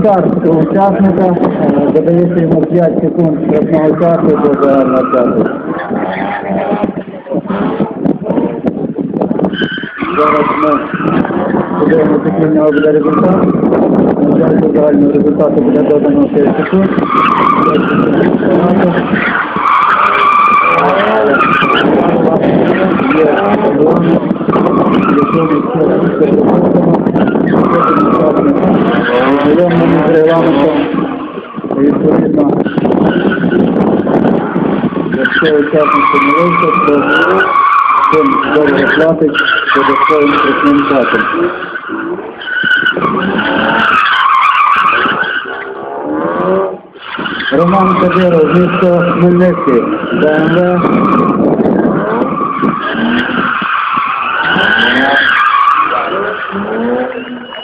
Старт учасника е, додається йому 5 секунд штрафного часу до загального часу. Зараз ми який в нього результат. На жаль, до загального результату буде додано 5 секунд. Відповідно, якщо учасник вийшов, то добре платить додатковим страшним. Роман Кадиров, місто Хмельницький, Thank you.